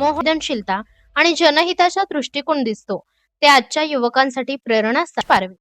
संवेदनशीलता आणि जनहिताचा दृष्टिकोन दिसतो. ते आजच्या युवकांसाठी प्रेरणा पारवी.